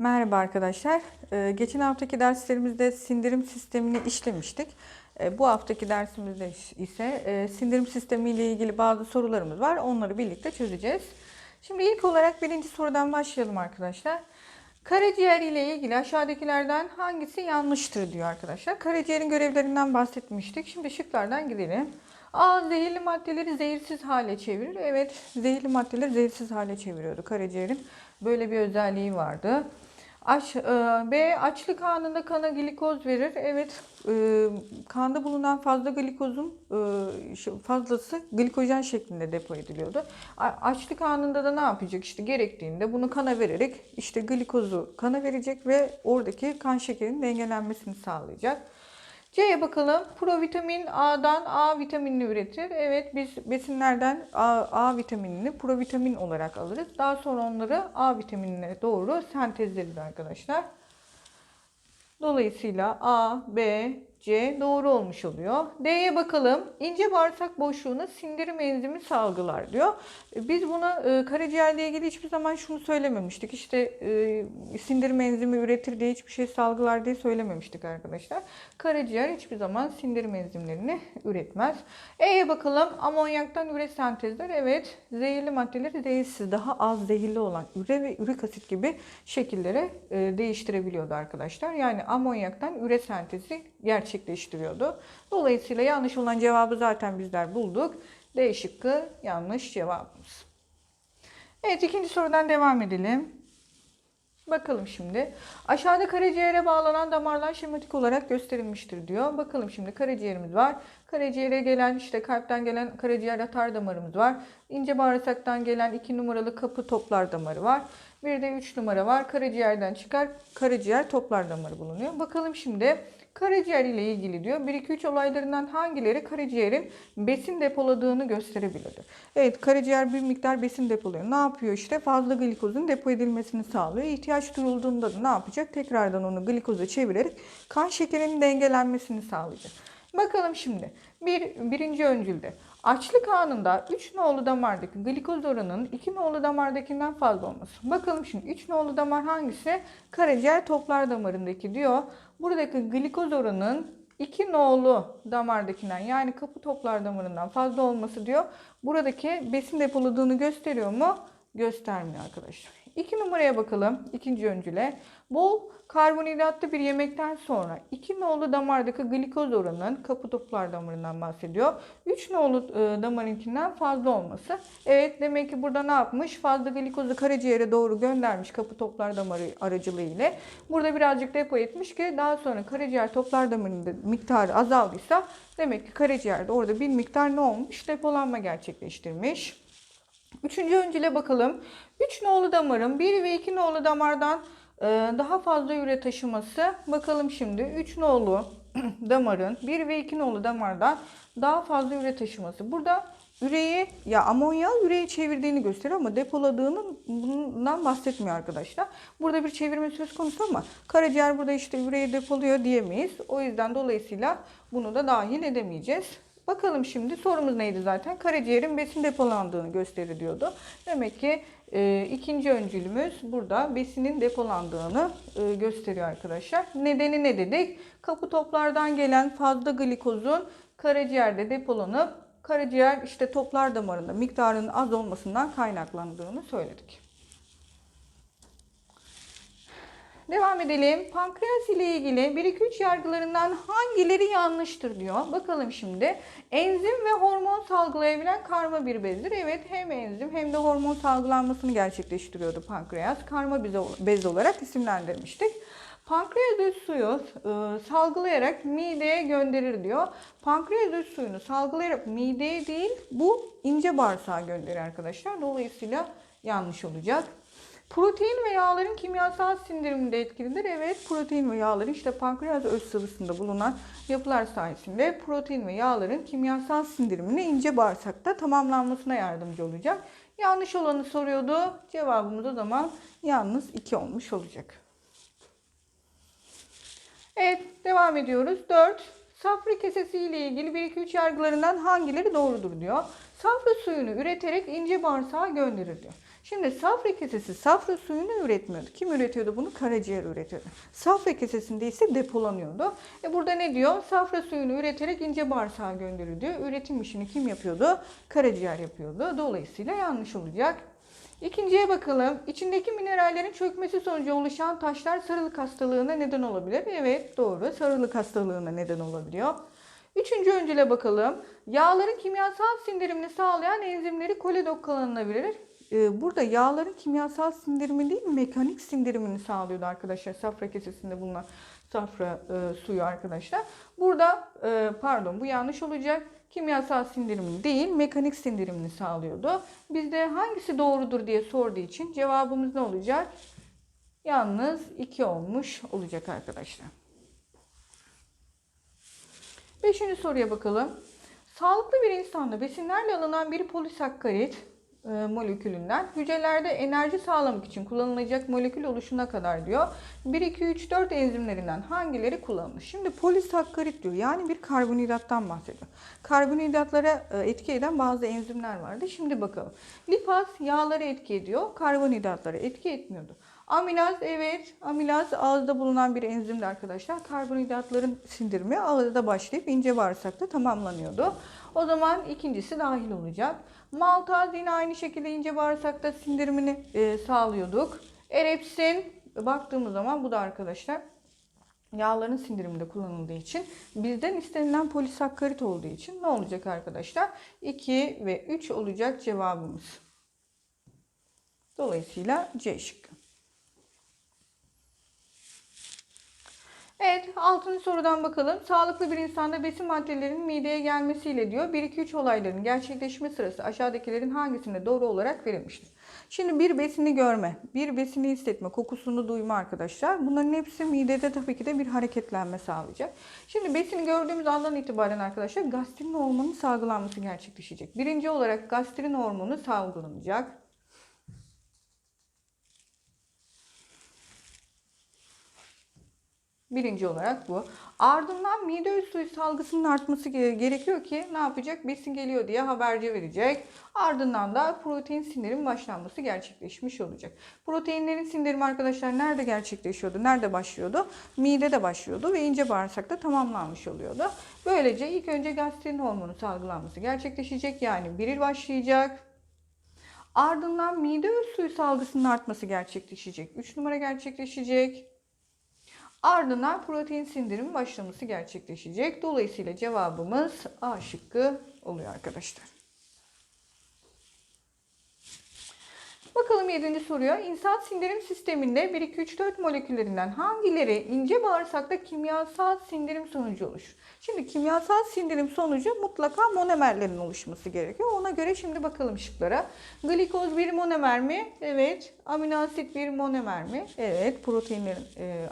Merhaba arkadaşlar. Ee, geçen haftaki derslerimizde sindirim sistemini işlemiştik. Ee, bu haftaki dersimizde ise e, sindirim sistemi ile ilgili bazı sorularımız var. Onları birlikte çözeceğiz. Şimdi ilk olarak birinci sorudan başlayalım arkadaşlar. Karaciğer ile ilgili aşağıdakilerden hangisi yanlıştır diyor arkadaşlar. Karaciğerin görevlerinden bahsetmiştik. Şimdi şıklardan gidelim. A. Zehirli maddeleri zehirsiz hale çevirir. Evet, zehirli maddeleri zehirsiz hale çeviriyordu karaciğerin. Böyle bir özelliği vardı. Aç, e, B. Açlık anında kana glikoz verir. Evet, e, kanda bulunan fazla glikozun e, fazlası glikojen şeklinde depo ediliyordu. Açlık anında da ne yapacak? İşte gerektiğinde bunu kana vererek işte glikozu kana verecek ve oradaki kan şekerinin dengelenmesini sağlayacak. C'ye bakalım. Provitamin A'dan A vitaminini üretir. Evet biz besinlerden A, A vitaminini provitamin olarak alırız. Daha sonra onları A vitaminine doğru sentezleriz arkadaşlar. Dolayısıyla A, B, C doğru olmuş oluyor. D'ye bakalım. İnce bağırsak boşluğuna sindirim enzimi salgılar diyor. E, Biz buna e, karaciğerle ilgili hiçbir zaman şunu söylememiştik. İşte e, sindirim enzimi üretir diye hiçbir şey salgılar diye söylememiştik arkadaşlar. Karaciğer hiçbir zaman sindirim enzimlerini üretmez. E'ye bakalım. Amonyaktan üre sentezler. Evet. Zehirli maddeleri zehirsiz, daha az zehirli olan üre ve ürik asit gibi şekillere e, değiştirebiliyordu arkadaşlar. Yani amonyaktan üre sentezi gerçekleştiriyordu. Dolayısıyla yanlış olan cevabı zaten bizler bulduk. D şıkkı yanlış cevabımız. Evet ikinci sorudan devam edelim. Bakalım şimdi. Aşağıda karaciğere bağlanan damarlar şematik olarak gösterilmiştir diyor. Bakalım şimdi karaciğerimiz var. Karaciğere gelen işte kalpten gelen karaciğer atar damarımız var. İnce bağırsaktan gelen 2 numaralı kapı toplar damarı var. Bir de 3 numara var. Karaciğerden çıkar karaciğer toplar damarı bulunuyor. Bakalım şimdi karaciğer ile ilgili diyor. 1-2-3 olaylarından hangileri karaciğerin besin depoladığını gösterebilirdi. Evet karaciğer bir miktar besin depoluyor. Ne yapıyor işte? Fazla glikozun depo edilmesini sağlıyor. İhtiyaç duyulduğunda da ne yapacak? Tekrardan onu glikoza çevirerek kan şekerinin dengelenmesini sağlayacak. Bakalım şimdi. Bir, birinci öncülde. Açlık anında 3 nolu damardaki glikoz oranının 2 nolu damardakinden fazla olması. Bakalım şimdi 3 nolu damar hangisi? Karaciğer toplar damarındaki diyor. Buradaki glikoz oranının 2 nolu damardakinden yani kapı toplar damarından fazla olması diyor. Buradaki besin depoladığını gösteriyor mu? Göstermiyor arkadaşlar. 2 numaraya bakalım. ikinci öncüle. Bol karbonhidratlı bir yemekten sonra 2 nolu damardaki glikoz oranının kapı toplar damarından bahsediyor. 3 nolu e, damarınkinden fazla olması. Evet demek ki burada ne yapmış? Fazla glikozu karaciğere doğru göndermiş kapı toplar damarı aracılığı ile. Burada birazcık depo etmiş ki daha sonra karaciğer toplar damarının miktarı azaldıysa demek ki karaciğerde orada bir miktar ne olmuş? Depolanma gerçekleştirmiş. Üçüncü öncüle bakalım. 3 nolu damarın 1 ve 2 nolu damardan e, daha fazla üre taşıması. Bakalım şimdi 3 nolu damarın 1 ve 2 nolu damardan daha fazla üre taşıması. Burada üreyi ya amonya üreyi çevirdiğini gösteriyor ama depoladığının bundan bahsetmiyor arkadaşlar. Burada bir çevirme söz konusu ama karaciğer burada işte üreyi depoluyor diyemeyiz. O yüzden dolayısıyla bunu da dahil edemeyeceğiz. Bakalım şimdi sorumuz neydi zaten? Karaciğerin besin depolandığını gösterir diyordu. Demek ki e, ikinci öncülümüz burada besinin depolandığını e, gösteriyor arkadaşlar. Nedeni ne dedik? Kapı toplardan gelen fazla glikozun karaciğerde depolanıp karaciğer işte toplar damarında miktarının az olmasından kaynaklandığını söyledik. Devam edelim. Pankreas ile ilgili 1-2-3 yargılarından hangileri yanlıştır diyor. Bakalım şimdi. Enzim ve hormon salgılayabilen karma bir bezdir. Evet hem enzim hem de hormon salgılanmasını gerçekleştiriyordu pankreas. Karma bez olarak isimlendirmiştik. Pankreas öz suyu e, salgılayarak mideye gönderir diyor. Pankreas öz suyunu salgılayarak mideye değil bu ince bağırsağa gönderir arkadaşlar. Dolayısıyla yanlış olacak. Protein ve yağların kimyasal sindiriminde etkilidir. Evet protein ve yağların işte pankreas öz sıvısında bulunan yapılar sayesinde protein ve yağların kimyasal sindirimine ince bağırsakta tamamlanmasına yardımcı olacak. Yanlış olanı soruyordu. Cevabımız o zaman yalnız 2 olmuş olacak. Evet devam ediyoruz. 4. Safra kesesi ile ilgili 1-2-3 yargılarından hangileri doğrudur diyor. Safra suyunu üreterek ince bağırsağa gönderir diyor. Şimdi safra kesesi safra suyunu üretmiyordu. Kim üretiyordu bunu? Karaciğer üretiyordu. Safra kesesinde ise depolanıyordu. E burada ne diyor? Safra suyunu üreterek ince bağırsağa gönderir diyor. Üretim işini kim yapıyordu? Karaciğer yapıyordu. Dolayısıyla yanlış olacak. İkinciye bakalım. İçindeki minerallerin çökmesi sonucu oluşan taşlar sarılık hastalığına neden olabilir. Evet doğru. Sarılık hastalığına neden olabiliyor. Üçüncü öncüle bakalım. Yağların kimyasal sindirimini sağlayan enzimleri koledok kanalına verir. Ee, Burada yağların kimyasal sindirimi değil mekanik sindirimini sağlıyordu arkadaşlar. Safra kesesinde bulunan safra e, suyu arkadaşlar. Burada e, pardon bu yanlış olacak. Kimyasal sindirimini değil mekanik sindirimini sağlıyordu. Bizde hangisi doğrudur diye sorduğu için cevabımız ne olacak? Yalnız 2 olmuş olacak arkadaşlar. Beşinci soruya bakalım. Sağlıklı bir insanda besinlerle alınan bir polisakkarit molekülünden hücrelerde enerji sağlamak için kullanılacak molekül oluşuna kadar diyor. 1, 2, 3, 4 enzimlerinden hangileri kullanılır? Şimdi polisakkarit diyor. Yani bir karbonhidrattan bahsediyor. Karbonhidratlara e, etki eden bazı enzimler vardı. Şimdi bakalım. Lipaz yağları etki ediyor. Karbonhidratlara etki etmiyordu. Amilaz evet. Amilaz ağızda bulunan bir enzimdi arkadaşlar. Karbonhidratların sindirimi ağızda başlayıp ince bağırsakta tamamlanıyordu. O zaman ikincisi dahil olacak. Maltaz yine aynı şekilde ince bağırsakta sindirimini e, sağlıyorduk. Erepsin baktığımız zaman bu da arkadaşlar yağların sindiriminde kullanıldığı için bizden istenilen polisakkarit olduğu için ne olacak arkadaşlar? 2 ve 3 olacak cevabımız. Dolayısıyla C şıkkı. Evet, altıncı sorudan bakalım. Sağlıklı bir insanda besin maddelerinin mideye gelmesiyle diyor 1-2-3 olayların gerçekleşme sırası aşağıdakilerin hangisinde doğru olarak verilmiştir? Şimdi bir besini görme, bir besini hissetme, kokusunu duyma arkadaşlar. Bunların hepsi midede tabii ki de bir hareketlenme sağlayacak. Şimdi besini gördüğümüz andan itibaren arkadaşlar gastrin hormonunun salgılanması gerçekleşecek. Birinci olarak gastrin hormonu salgılanacak. Birinci olarak bu. Ardından mide üst suyu salgısının artması ge- gerekiyor ki ne yapacak? Besin geliyor diye haberci verecek. Ardından da protein sindirim başlanması gerçekleşmiş olacak. Proteinlerin sindirimi arkadaşlar nerede gerçekleşiyordu? Nerede başlıyordu? Midede başlıyordu ve ince bağırsakta tamamlanmış oluyordu. Böylece ilk önce gastrin hormonu salgılanması gerçekleşecek. Yani biril başlayacak. Ardından mide üst suyu salgısının artması gerçekleşecek. 3 numara gerçekleşecek. Ardından protein sindirimi başlaması gerçekleşecek. Dolayısıyla cevabımız A şıkkı oluyor arkadaşlar. Bakalım 7. soruya. İnsan sindirim sisteminde 1, 2, 3, 4 moleküllerinden hangileri ince bağırsakta kimyasal sindirim sonucu oluşur? Şimdi kimyasal sindirim sonucu mutlaka monomerlerin oluşması gerekiyor. Ona göre şimdi bakalım şıklara. Glikoz bir monomer mi? Evet. Amino asit bir monomer mi? Evet. Proteinlerin e,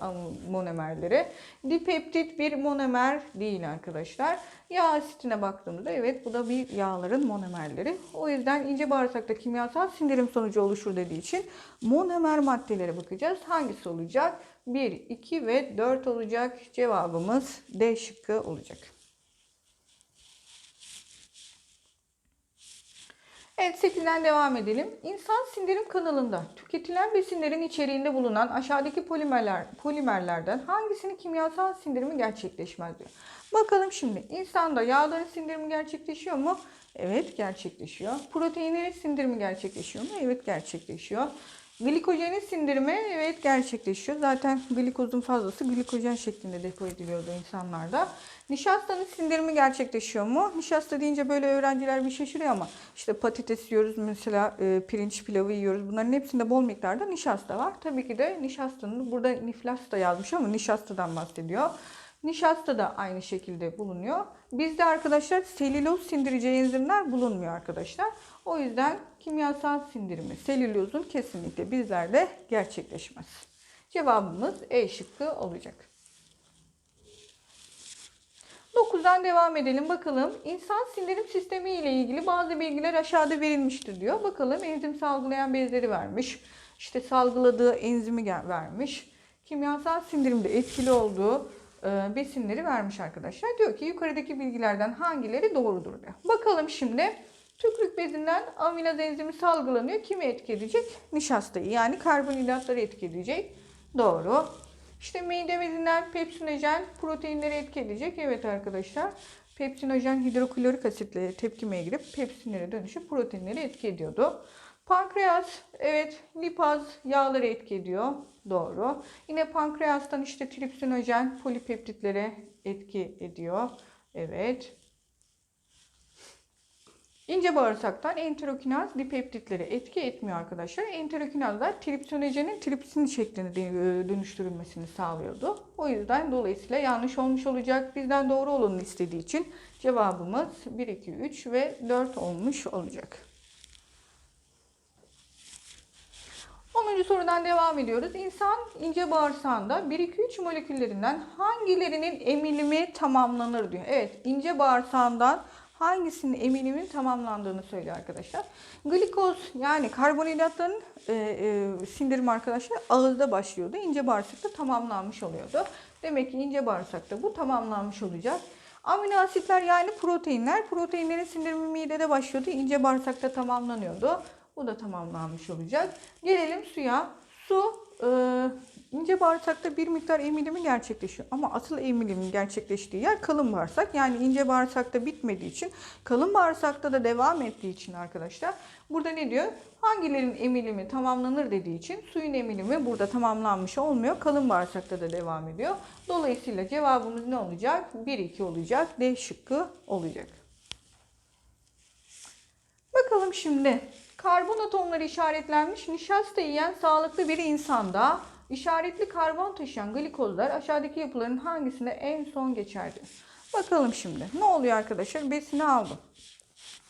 monomerleri. Dipeptit bir monomer değil arkadaşlar. Yağ asitine baktığımızda evet bu da bir yağların monomerleri. O yüzden ince bağırsakta kimyasal sindirim sonucu oluşur dediği için monomer maddelere bakacağız. Hangisi olacak? 1, 2 ve 4 olacak. Cevabımız D şıkkı olacak. Evet 8'den devam edelim. İnsan sindirim kanalında tüketilen besinlerin içeriğinde bulunan aşağıdaki polimerler polimerlerden hangisinin kimyasal sindirimi gerçekleşmez diyor. Bakalım şimdi insanda yağların sindirimi gerçekleşiyor mu? Evet gerçekleşiyor. Proteinlerin sindirimi gerçekleşiyor mu? Evet gerçekleşiyor. Glikojenin sindirimi evet gerçekleşiyor. Zaten glikozun fazlası glikojen şeklinde depo ediliyordu insanlarda. Nişastanın sindirimi gerçekleşiyor mu? Nişasta deyince böyle öğrenciler bir şaşırıyor ama işte patates yiyoruz mesela e, pirinç pilavı yiyoruz. Bunların hepsinde bol miktarda nişasta var. Tabii ki de nişastanın burada niflas da yazmış ama nişastadan bahsediyor. Nişasta da aynı şekilde bulunuyor. Bizde arkadaşlar selüloz sindirici enzimler bulunmuyor arkadaşlar. O yüzden kimyasal sindirimi selülozun kesinlikle bizlerde gerçekleşmez. Cevabımız E şıkkı olacak. 9'dan devam edelim bakalım. İnsan sindirim sistemi ile ilgili bazı bilgiler aşağıda verilmiştir diyor. Bakalım enzim salgılayan bezleri vermiş. İşte salgıladığı enzimi vermiş. Kimyasal sindirimde etkili olduğu e, besinleri vermiş arkadaşlar. Diyor ki yukarıdaki bilgilerden hangileri doğrudur diyor. Bakalım şimdi Tükürük bezinden amilaz enzimi salgılanıyor. Kimi etki edecek? Nişastayı yani karbonhidratları etki edecek. Doğru. İşte mide bezinden pepsinojen proteinleri etki edecek. Evet arkadaşlar. Pepsinojen hidroklorik asitle tepkimeye girip pepsinlere dönüşüp proteinleri etki ediyordu. Pankreas evet lipaz yağları etki ediyor. Doğru. Yine pankreastan işte tripsinojen polipeptitlere etki ediyor. Evet. İnce bağırsaktan enterokinaz dipeptitlere etki etmiyor arkadaşlar. Enterokinazlar tripsinojenin tripsin şeklinde dö- dönüştürülmesini sağlıyordu. O yüzden dolayısıyla yanlış olmuş olacak. Bizden doğru olanı istediği için cevabımız 1, 2, 3 ve 4 olmuş olacak. 10. sorudan devam ediyoruz. İnsan ince bağırsağında 1-2-3 moleküllerinden hangilerinin emilimi tamamlanır diyor. Evet ince bağırsağından hangisinin emilimin tamamlandığını söylüyor arkadaşlar. Glikoz yani karbonhidratların e, e, sindirimi arkadaşlar ağızda başlıyordu. İnce bağırsakta tamamlanmış oluyordu. Demek ki ince bağırsakta bu tamamlanmış olacak. Amino asitler yani proteinler. Proteinlerin sindirimi midede başlıyordu. ince bağırsakta tamamlanıyordu. Bu da tamamlanmış olacak. Gelelim suya. Su e, ince bağırsakta bir miktar emilimi gerçekleşiyor. Ama asıl emilimin gerçekleştiği yer kalın bağırsak. Yani ince bağırsakta bitmediği için kalın bağırsakta da devam ettiği için arkadaşlar. Burada ne diyor? Hangilerin emilimi tamamlanır dediği için suyun emilimi burada tamamlanmış olmuyor. Kalın bağırsakta da devam ediyor. Dolayısıyla cevabımız ne olacak? 1-2 olacak. D şıkkı olacak. Bakalım şimdi. Karbon atomları işaretlenmiş nişasta yiyen sağlıklı bir insanda işaretli karbon taşıyan glikozlar aşağıdaki yapıların hangisinde en son geçerdi? Bakalım şimdi. Ne oluyor arkadaşlar? Besini aldım.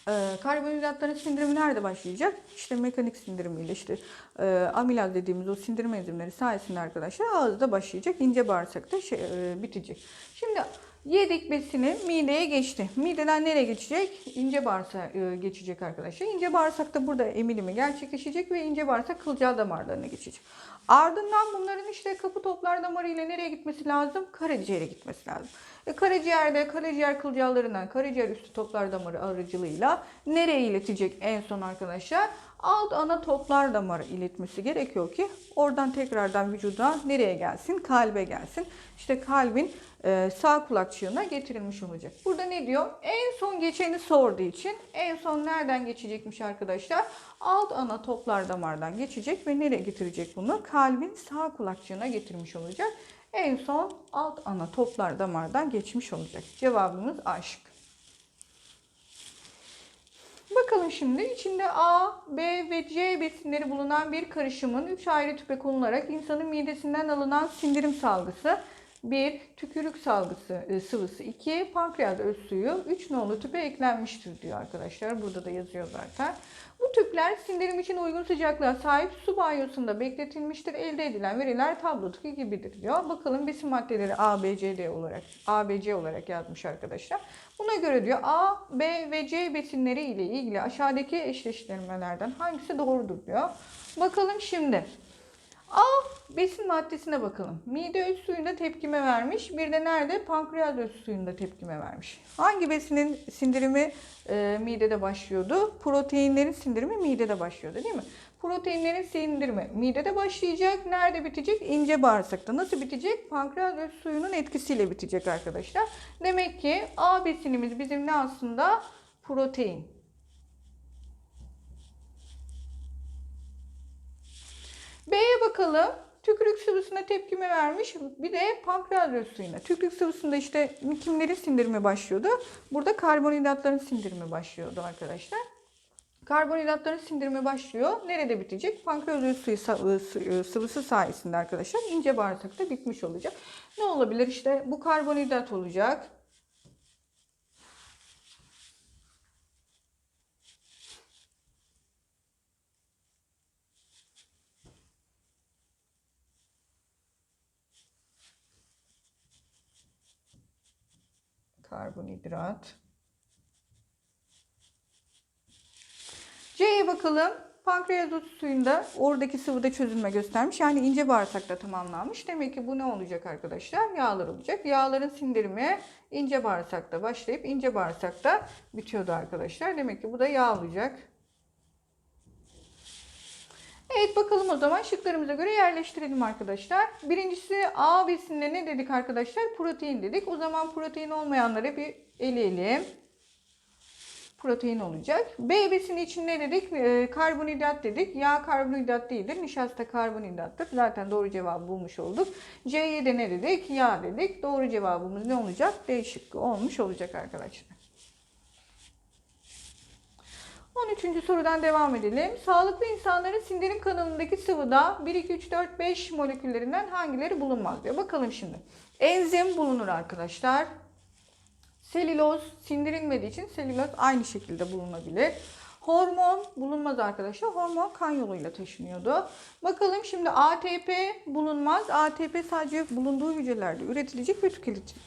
Ee, karbonhidratların sindirimi nerede başlayacak? İşte mekanik sindirimiyle işte e, amilaz dediğimiz o sindirim enzimleri sayesinde arkadaşlar ağızda başlayacak. ince bağırsakta şey, e, bitecek. Şimdi yedik besini mideye geçti. Mideden nereye geçecek? İnce bağırsağa e, geçecek arkadaşlar. İnce bağırsakta burada emilimi gerçekleşecek ve ince bağırsak kılcal damarlarına geçecek. Ardından bunların işte kapı toplar damarı ile nereye gitmesi lazım? Karaciğere gitmesi lazım. E, karaciğerde karaciğer kılcallarından karaciğer üstü toplar damarı aracılığıyla nereye iletecek en son arkadaşlar? Alt ana toplar damarı iletmesi gerekiyor ki oradan tekrardan vücuda nereye gelsin? Kalbe gelsin. İşte kalbin sağ kulakçığına getirilmiş olacak. Burada ne diyor? En son geçeni sorduğu için en son nereden geçecekmiş arkadaşlar? Alt ana toplar damardan geçecek ve nereye getirecek bunu? Kalbin sağ kulakçığına getirmiş olacak. En son alt ana toplar damardan geçmiş olacak. Cevabımız A şıkkı. Bakalım şimdi içinde A, B ve C besinleri bulunan bir karışımın 3 ayrı tüpe konularak insanın midesinden alınan sindirim salgısı 1. Tükürük salgısı e, sıvısı 2. Pankreas öz suyu 3 nolu tüpe eklenmiştir diyor arkadaşlar. Burada da yazıyor zaten. Bu tüpler sindirim için uygun sıcaklığa sahip su banyosunda bekletilmiştir. Elde edilen veriler tablodaki gibidir diyor. Bakalım besin maddeleri A, B, C, D olarak A, B, C olarak yazmış arkadaşlar. Buna göre diyor A, B ve C besinleri ile ilgili aşağıdaki eşleştirmelerden hangisi doğrudur diyor. Bakalım şimdi. A besin maddesine bakalım. Mide öz suyunda tepkime vermiş. Bir de nerede? Pankreas öz suyunda tepkime vermiş. Hangi besinin sindirimi e, midede başlıyordu? Proteinlerin sindirimi midede başlıyordu değil mi? Proteinlerin sindirimi midede başlayacak. Nerede bitecek? İnce bağırsakta. Nasıl bitecek? Pankreas öz suyunun etkisiyle bitecek arkadaşlar. Demek ki A besinimiz bizim ne aslında? Protein. B'ye bakalım. Tükürük sıvısına tepkime vermiş. Bir de pankreas öz suyuna. Tükürük sıvısında işte kimlerin sindirimi başlıyordu? Burada karbonhidratların sindirimi başlıyordu arkadaşlar. Karbonhidratların sindirimi başlıyor. Nerede bitecek? Pankreas suyu sa- sıvısı sayesinde arkadaşlar ince bağırsakta bitmiş olacak. Ne olabilir? İşte bu karbonhidrat olacak. Karbonhidrat. C'ye bakalım. Pankreas suyunda oradaki sıvıda çözülme göstermiş. Yani ince bağırsakta tamamlanmış. Demek ki bu ne olacak arkadaşlar? Yağlar olacak. Yağların sindirimi ince bağırsakta başlayıp ince bağırsakta bitiyordu arkadaşlar. Demek ki bu da yağ olacak. Evet bakalım o zaman şıklarımıza göre yerleştirelim arkadaşlar. Birincisi A besinine ne dedik arkadaşlar? Protein dedik. O zaman protein olmayanları bir eleyelim. Protein olacak. B besini için ne dedik? Ee, karbonhidrat dedik. Yağ karbonhidrat değildir. Nişasta karbonhidrattır. Zaten doğru cevabı bulmuş olduk. C'ye de ne dedik? Yağ dedik. Doğru cevabımız ne olacak? D şıkkı olmuş olacak arkadaşlar. 13. sorudan devam edelim. Sağlıklı insanların sindirim kanalındaki sıvıda 1, 2, 3, 4, 5 moleküllerinden hangileri bulunmaz diyor. Bakalım şimdi. Enzim bulunur arkadaşlar. Selüloz sindirilmediği için selüloz aynı şekilde bulunabilir. Hormon bulunmaz arkadaşlar. Hormon kan yoluyla taşınıyordu. Bakalım şimdi ATP bulunmaz. ATP sadece bulunduğu hücrelerde üretilecek ve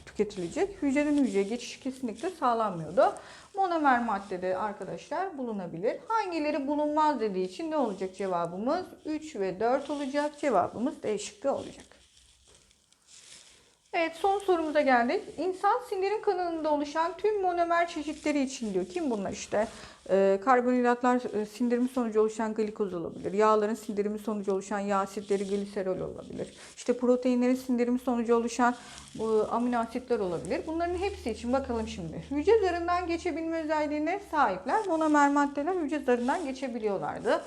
tüketilecek. Hücreden hücreye geçiş kesinlikle sağlanmıyordu. Monomer maddede arkadaşlar bulunabilir. Hangileri bulunmaz dediği için ne olacak cevabımız? 3 ve 4 olacak. Cevabımız D şıkkı olacak. Evet son sorumuza geldik. İnsan sindirim kanalında oluşan tüm monomer çeşitleri için diyor. Kim bunlar işte? Ee, karbonhidratlar e, sindirimi sonucu oluşan glikoz olabilir. Yağların sindirimi sonucu oluşan yağ asitleri gliserol olabilir. İşte proteinlerin sindirimi sonucu oluşan bu amino asitler olabilir. Bunların hepsi için bakalım şimdi. Hücre zarından geçebilme özelliğine sahipler. Monomer maddeler hücre zarından geçebiliyorlardı.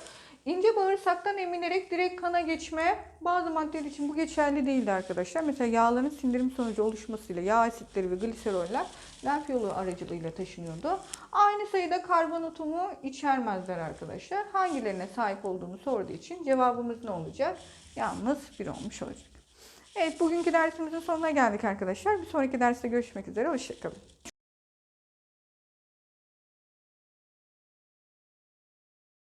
İnce bağırsaktan eminerek direkt kana geçme bazı maddeler için bu geçerli değildi arkadaşlar. Mesela yağların sindirim sonucu oluşmasıyla yağ asitleri ve gliseroller lenf yolu aracılığıyla taşınıyordu. Aynı sayıda karbon atomu içermezler arkadaşlar. Hangilerine sahip olduğunu sorduğu için cevabımız ne olacak? Yalnız bir olmuş olacak. Evet bugünkü dersimizin sonuna geldik arkadaşlar. Bir sonraki derste görüşmek üzere. Hoşçakalın.